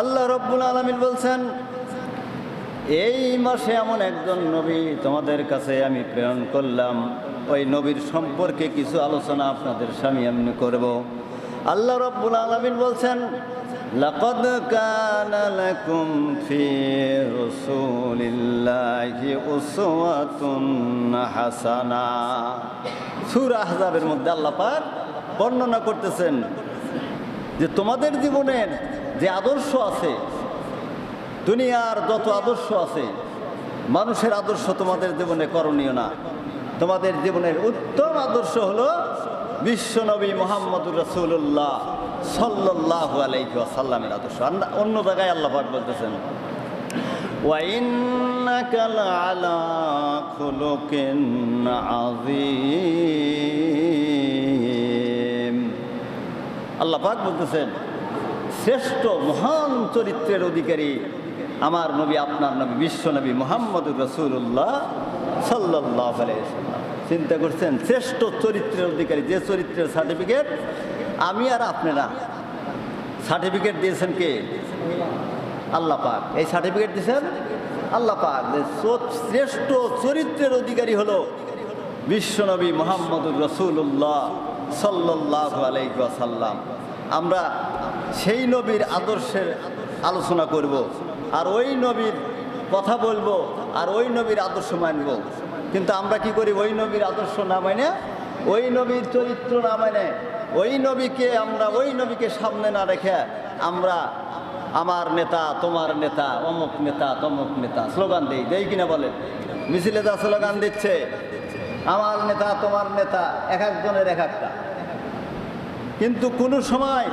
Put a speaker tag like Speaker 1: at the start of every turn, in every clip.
Speaker 1: আল্লাহ রব্বুল আলমিন বলছেন এই মাসে এমন একজন নবী তোমাদের কাছে আমি প্রেরণ করলাম ওই নবীর সম্পর্কে কিছু আলোচনা আপনাদের স্বামী এমনি করব আল্লাহ রব্বুল আলমিন বলছেন لقد كان لكم في رسول الله أسوة حسنة সূরা আহজাবের মধ্যে আল্লাহ পাক বর্ণনা করতেছেন যে তোমাদের জীবনের যে আদর্শ আছে, দুনিয়ার যত আদর্শ আছে, মানুষের আদর্শ তোমাদের জীবনে করণীয় না। তোমাদের জীবনের উত্তম আদর্শ হলো বিশ্বনবী মোহাম্মদুর রসুল্লাহ সাল্লাহ আলাইহি আসাল্লামের আদর্শ। অন্য জায়গায় আল্লাহ পাক বলতেছেন আল্লাহ পাক বলতেছেন শ্রেষ্ঠ মহান চরিত্রের অধিকারী আমার নবী, আপনার নবী, বিশ্ব নবী মোহাম্মদুর রসুল্লাহ সাল্লাহ চিন্তা করছেন, শ্রেষ্ঠ চরিত্রের অধিকারী যে চরিত্রের সার্টিফিকেট? আমি আর আপনারা। সার্টিফিকেট দিয়েছেন কে? আল্লাহ পাক। এই সার্টিফিকেট দিয়েছেন আল্লাহ পাক। যে শ্রেষ্ঠ চরিত্রের অধিকারী হলো বিশ্বনবী মোহাম্মদুর রসুল্লাহ সাল্লাহ আলাইসাল্লাম আমরা সেই নবীর আদর্শের আলোচনা করব, আর ওই নবীর কথা বলব, আর ওই নবীর আদর্শ মানব। কিন্তু আমরা কি করি ওই নবীর আদর্শ না মানে? ওই নবীর চরিত্র না মানে? ওই নবীকে আমরা, ওই নবীকে সামনে না রেখে আমরা আমার নেতা, তোমার নেতা, অমুক নেতা, তমুক নেতা, স্লোগান দেই। দেই কিনা বলেন? মিছিলে স্লোগান দিচ্ছে, আমার নেতা, তোমার নেতা, এক একজনের এক একটা। কিন্তু কোনো সময়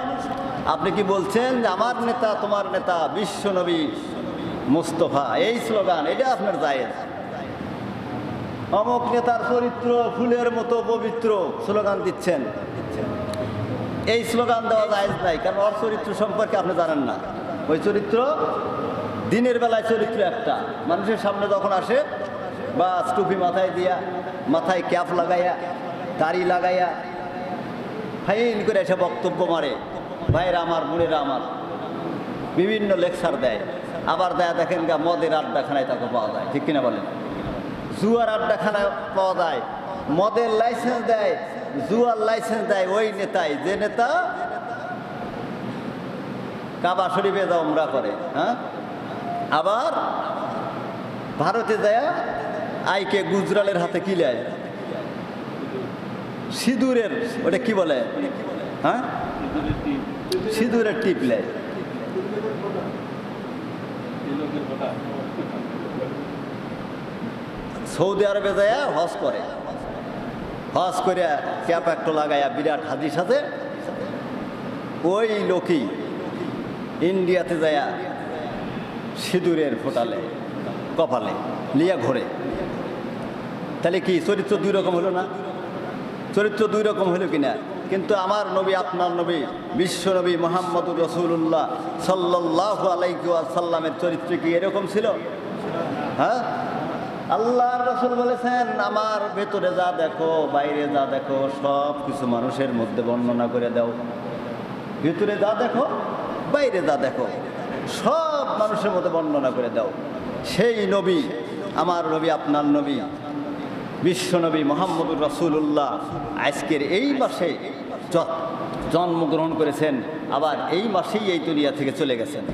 Speaker 1: আপনি কি বলছেন যে আমার নেতা, তোমার নেতা বিশ্বনবী মুস্তফা? এই স্লোগান, এটা আপনার জায়েজ। অমুক নেতার চরিত্র ফুলের মতো পবিত্র স্লোগান দিচ্ছেন। এই স্লোগান দেওয়া জায়েজ নাই, কারণ ওর চরিত্র সম্পর্কে আপনি জানেন না। ওই চরিত্র দিনের বেলায় চরিত্র একটা। মানুষের সামনে যখন আসে বা টুপি মাথায় দিয়া, মাথায় ক্যাপ লাগাইয়া, দাড়ি লাগাইয়া ফাইন করে এসে বক্তব্য মারে। ভাইয়েরা আমার, বোনেরা আমার, বিভিন্ন লেকচার দেয়। আবার দেয় দেখেন গা, মদের আড্ডাখানায় তাকে পাওয়া যায়। ঠিক কিনা বলেন? জুয়ার আড্ডাখানায় পাওয়া যায়। মদের লাইসেন্স দেয়, জুয়ার লাইসেন্স দেয় ওই নেতাই। যে নেতা কাবা শরীফে যা উমরা করে হ্যাঁ? আবার ভারতে যায়, আইকে গুজরালের হাতে কিলায় সিঁদুরের, ওটা কি বলে? হ্যাঁ? সিঁদুরের টিপলে সৌদি আরবে যায় হজ করে। হজ করে ক্যাপ একটা লাগাইয়া বিরাট হাজির সাথে ওই লোকই ইন্ডিয়াতে যায় সিঁদুরের ফোটালে, কপালে লিয়া ঘোরে। তাহলে কি চরিত্র দুই রকম হলো না? চরিত্র দুই রকম হলো কিনা? কিন্তু আমার নবী, আপনার নবী, বিশ্ব নবী মোহাম্মদুর রসুল্লাহ সাল্লাহ আলাইসাল্লামের চরিত্র কি এরকম ছিল? হ্যাঁ? আল্লাহর রসুল বলেছেন, আমার ভেতরে যা দেখো, বাইরে যা দেখো, সব কিছু মানুষের মধ্যে বর্ণনা করে দাও। ভেতরে যা দেখো, বাইরে যা দেখো, সব মানুষের মধ্যে বর্ণনা করে দাও। সেই নবী, আমার নবী, আপনার নবী বিশ্বনবী মোহাম্মদুর রসুল্লাহ আজকের এই মাসে জন্মগ্রহণ করেছেন, আবার এই মাসেই এই দুনিয়া থেকে চলে গেছেন।